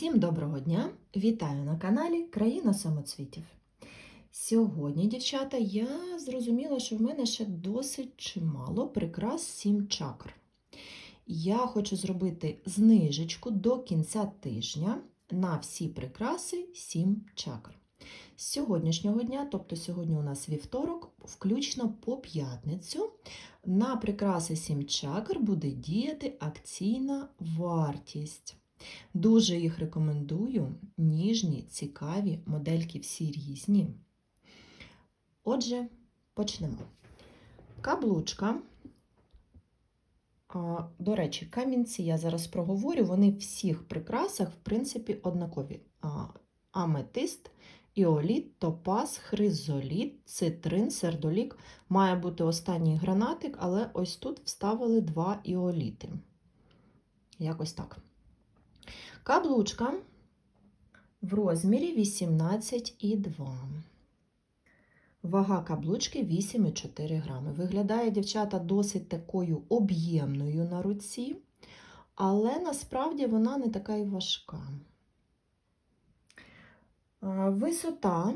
Всім доброго дня! Вітаю на каналі Країна самоцвітів. Сьогодні, дівчата, я зрозуміла, що в мене ще досить чимало прикрас 7 чакр. Я хочу зробити знижечку до кінця тижня на всі прикраси 7 чакр. З сьогоднішнього дня, тобто сьогодні у нас вівторок, включно по п'ятницю, на прикраси 7 чакр буде діяти акційна вартість. Дуже їх рекомендую. Ніжні, цікаві, модельки всі різні. Отже, почнемо. Каблучка. До речі, камінці я зараз проговорю, вони в всіх прикрасах, в принципі, однакові. Аметист, іоліт, топаз, хризоліт, цитрин, сердолік. Має бути останній гранатик, але ось тут вставили два іоліти. Якось так. Каблучка в розмірі 18,2. Вага каблучки 8,4 грами. Виглядає дівчата досить такою об'ємною на руці, але насправді вона не така й важка. Висота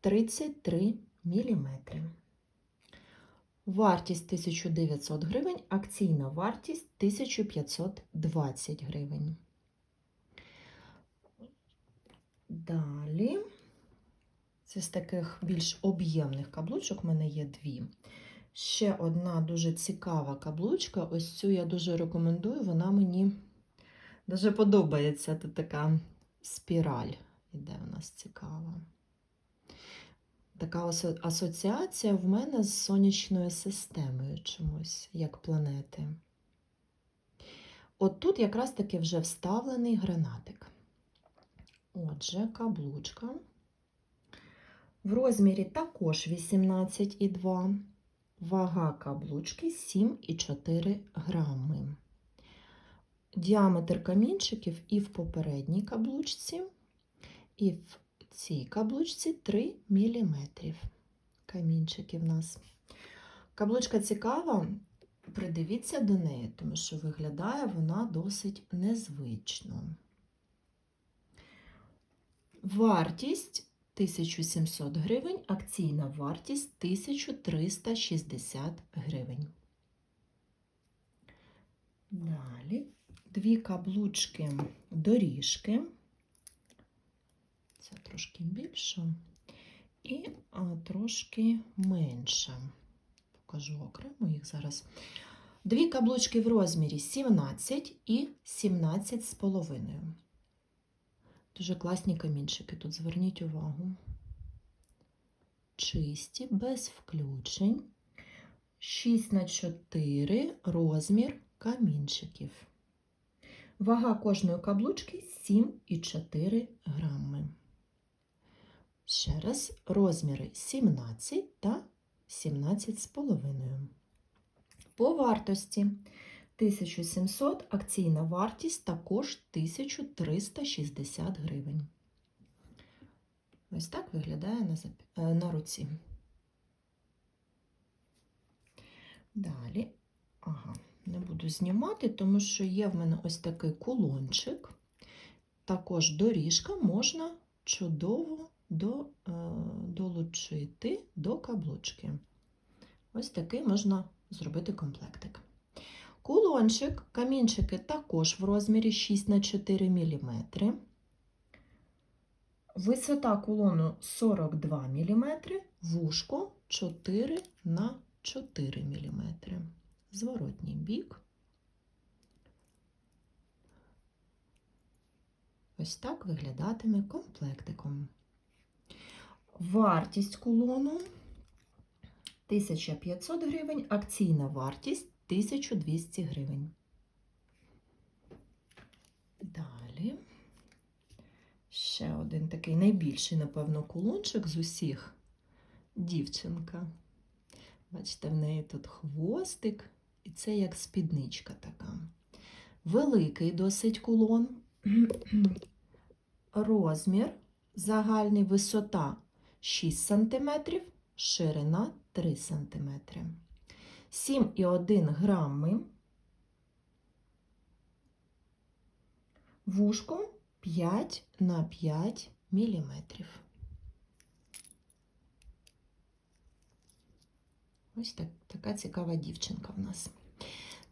33 мм. Вартість 1900 гривень, акційна вартість 1520 гривень. Далі, це з таких більш об'ємних каблучок, в мене є дві. Ще одна дуже цікава каблучка. Ось цю я дуже рекомендую, вона мені дуже подобається. Тут така спіраль іде у нас цікава. Така асоціація в мене з сонячною системою чомусь, як планети. От тут якраз таки вже вставлений гранатик. Отже, каблучка. В розмірі також 18,2. Вага каблучки 7,4 грами. Діаметр камінчиків і в попередній каблучці, і в цій каблучці 3 мм. Камінчики в нас. Каблучка цікава, придивіться до неї, тому що виглядає вона досить незвично. Вартість 1700 гривень, акційна вартість 1360 гривень. Далі дві каблучки доріжки. Це трошки більше і трошки менше. Покажу окремо їх зараз. Дві каблучки в розмірі 17 і 17 з половиною. Дуже класні камінчики тут, зверніть увагу. Чисті, без включень. 6 на 4 розмір камінчиків. Вага кожної каблучки 7,4 грами. Ще раз, розміри 17 та 17,5. По вартості 1700, акційна вартість також 1360 гривень. Ось так виглядає на, зап... на руці. Далі, ага, не буду знімати, тому що є в мене ось такий кулончик. Також доріжка можна чудово до, е, долучити до каблучки. Ось такий можна зробити комплектик. Кулончик, камінчики також в розмірі 6 на 4 мм. Висота кулону 42 мм, вушко 4 на 4 мм. Зворотній бік. Ось так виглядатиме комплектиком. Вартість кулону 1500 гривень, акційна вартість 1200 гривень. Далі ще один такий найбільший, напевно, кулончик з усіх дівчинка. Бачите, в неї тут хвостик, і це як спідничка така. Великий досить кулон, розмір, загальний висота 6 см, ширина 3 см. 7,1 грами, вушко 5 на 5 міліметрів. Ось так, така цікава дівчинка в нас.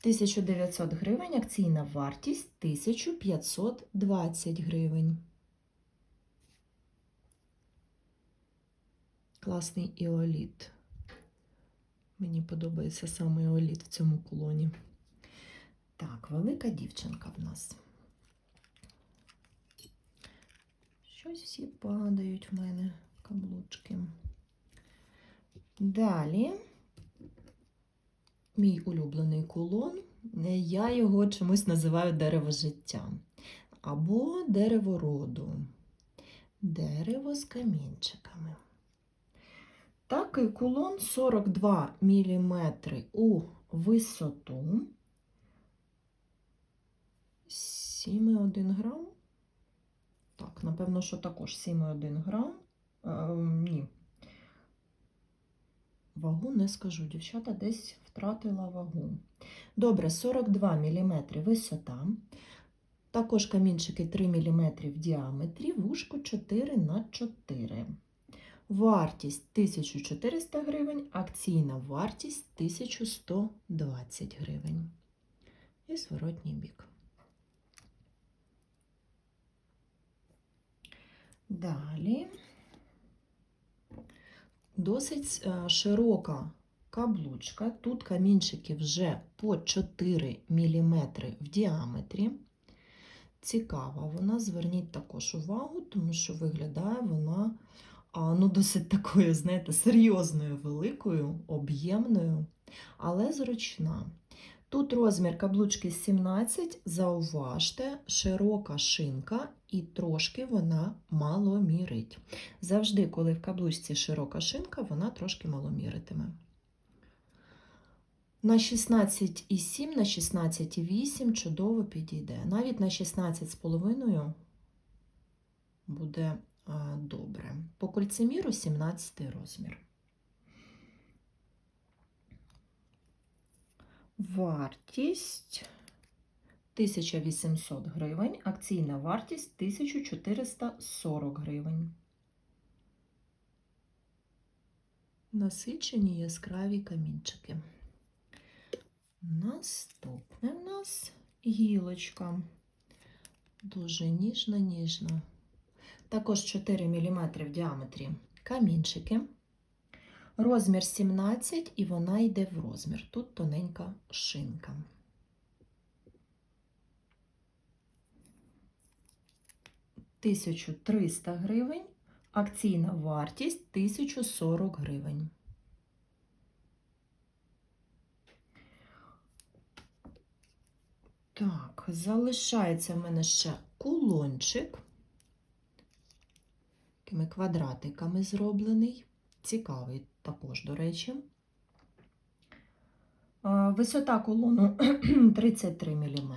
1900 гривень, акційна вартість 1520 гривень. Класний іоліт. Мені подобається саме іоліт в цьому кулоні. Так, велика дівчинка в нас. Щось всі падають в мене каблучки. Далі мій улюблений кулон. Я його чомусь називаю дерево життя або дерево роду. Дерево з камінчиками. Такий кулон 42 мм у висоту. 7,1 грам. Так, напевно, що також 7,1 грам. Е, ні. Вагу не скажу, дівчата десь втратила вагу. Добре, 42 мм висота. Також камінчики 3 мм в діаметрі, вушко 4 на 4 Вартість 1400 гривень, акційна вартість 1120 гривень. І зворотній бік. Далі досить е, широка каблучка. Тут камінчики вже по 4 мм в діаметрі. Цікава вона, зверніть також увагу, тому що виглядає вона ну, досить такою, знаєте, серйозною, великою, об'ємною, але зручна. Тут розмір каблучки 17, зауважте, широка шинка і трошки вона маломірить. Завжди, коли в каблучці широка шинка, вона трошки маломіритиме. На 16,7, на 16,8 чудово підійде. Навіть на 16,5 буде добре. По кольцеміру 17 розмір. Вартість 1800 гривень, акційна вартість 1440 гривень. Насичені яскраві камінчики. Наступне в нас гілочка. Дуже ніжна, ніжна. Також 4 мм в діаметрі камінчики. Розмір 17 і вона йде в розмір. Тут тоненька шинка. Тисячу триста гривень, акційна вартість 1040 гривень. Так, залишається в мене ще кулончик, такими квадратиками зроблений. Цікавий також, до речі. Висота колону 33 мм,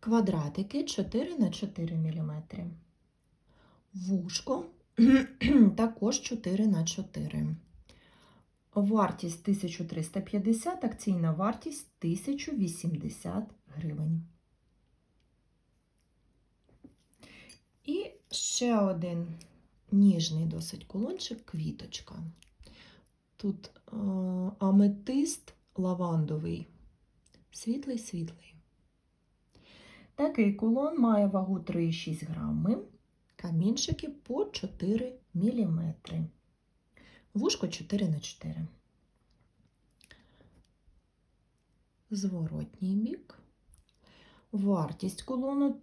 квадратики 4 на 4 мм. Вушко також 4 на 4 Вартість 1350, акційна вартість 1080 гривень. І ще один ніжний досить кулончик, квіточка. Тут е, аметист лавандовий, світлий-світлий. Такий кулон має вагу 3,6 грами, камінчики по 4 мм. Вушко 4 на 4. Зворотній бік. Вартість кулону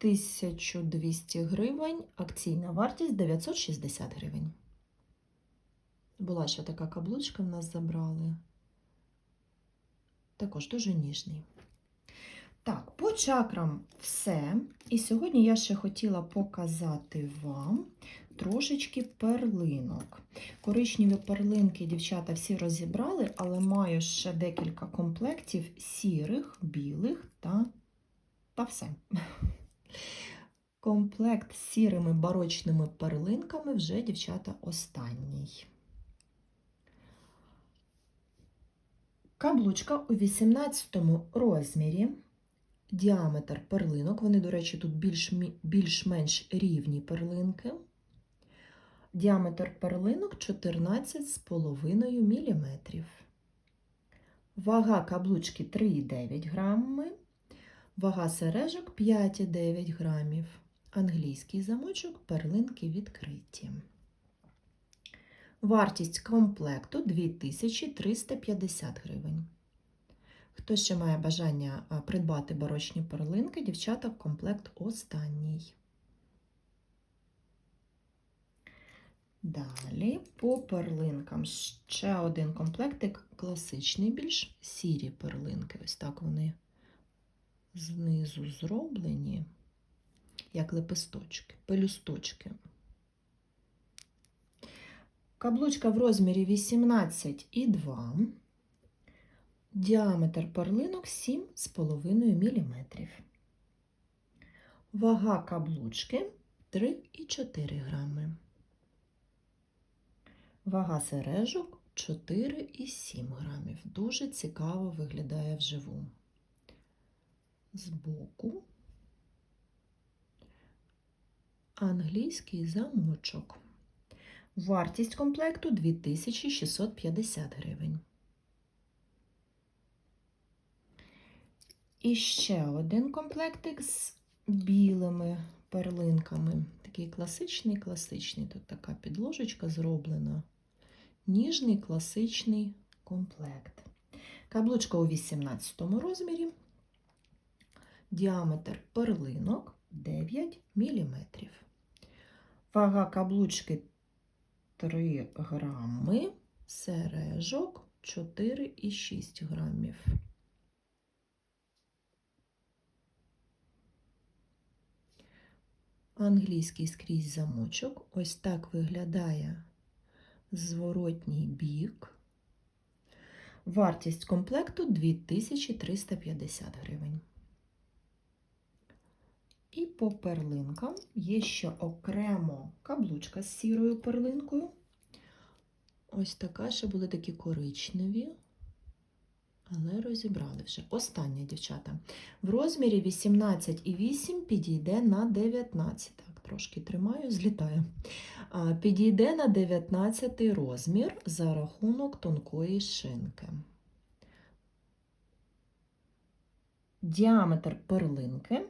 1200 гривень, акційна вартість 960 гривень. Була ще така каблучка в нас забрали. Також дуже ніжний. Так, по чакрам все. І сьогодні я ще хотіла показати вам трошечки перлинок. Коричневі перлинки, дівчата, всі розібрали, але маю ще декілька комплектів сірих, білих та, та все. Комплект з сірими барочними перлинками вже, дівчата, останній. Каблучка у 18 розмірі. діаметр перлинок. Вони, до речі, тут більш, більш-менш рівні перлинки. Діаметр перлинок 14,5 мм. Вага каблучки 3,9 грами. Вага сережок 5,9 грамів. Англійський замочок, перлинки відкриті. Вартість комплекту 2350 гривень. Хто ще має бажання придбати барочні перлинки, дівчата, комплект останній. Далі по перлинкам ще один комплектик, класичний більш сірі перлинки. Ось так вони знизу зроблені, як лепесточки, пелюсточки. Каблучка в розмірі 18,2. Діаметр перлинок 7,5 мм. Вага каблучки 3,4 грами. Вага сережок 4,7 грамів. Дуже цікаво виглядає вживу. Збоку англійський замочок. Вартість комплекту 2650 гривень. І ще один комплектик з білими перлинками. Такий класичний, класичний. Тут така підложечка зроблена. Ніжний класичний комплект. Каблучка у 18 розмірі. Діаметр перлинок 9 мм. Вага каблучки 3 грами, сережок 4,6 грамів. Англійський скрізь замочок. Ось так виглядає зворотній бік. Вартість комплекту 2350 гривень. По перлинкам є ще окремо каблучка з сірою перлинкою. Ось така ще були такі коричневі, але розібрали вже. Остання, дівчата. В розмірі 18,8 підійде на 19. Так, трошки тримаю, злітаю. Підійде на 19 розмір за рахунок тонкої шинки. Діаметр перлинки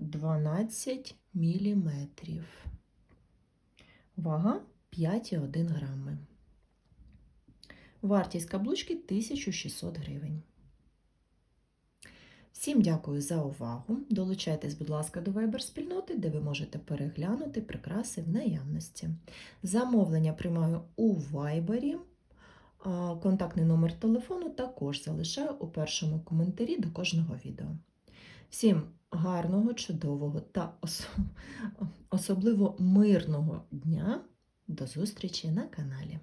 12 мм. Вага 5,1 грами. Вартість каблучки 1600 гривень. Всім дякую за увагу. Долучайтесь, будь ласка, до Viber спільноти, де ви можете переглянути прикраси в наявності. Замовлення приймаю у. А Контактний номер телефону також залишаю у першому коментарі до кожного відео. Всім гарного, чудового та ос- особливо мирного дня. До зустрічі на каналі.